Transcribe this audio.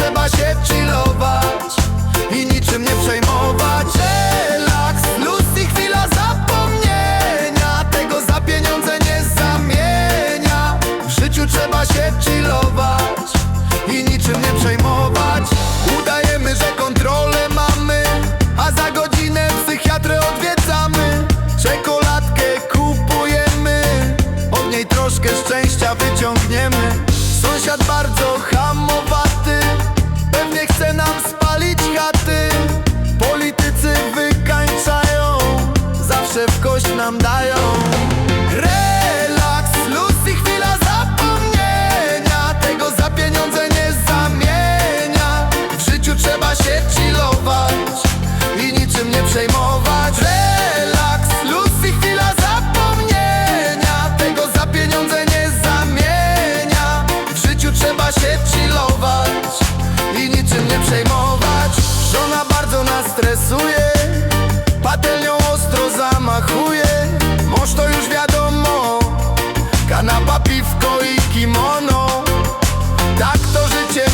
trzeba się chillować I niczym nie przejmować. Relaks, luz i chwila zapomnienia. Tego za pieniądze nie zamienia. W życiu trzeba się chillować I niczym nie przejmować. Udajemy, że kontrolę mamy A za godzinę psychiatrę odwiedzamy. Czekoladkę kupujemy Od niej troszkę szczęścia wyciągniemy. Sąsiad bardzo nam chaty Politycy wykańczają Zawsze w kość nam dają. Relaks, luz i chwila zapomnienia. Tego za pieniądze nie zamienia. W życiu trzeba się chillować I niczym nie przejmować. Relaks, luz i chwila zapomnienia. Tego za pieniądze nie zamienia. W życiu trzeba się chillować I niczym nie przejmować piwko i kimono. Tak to życie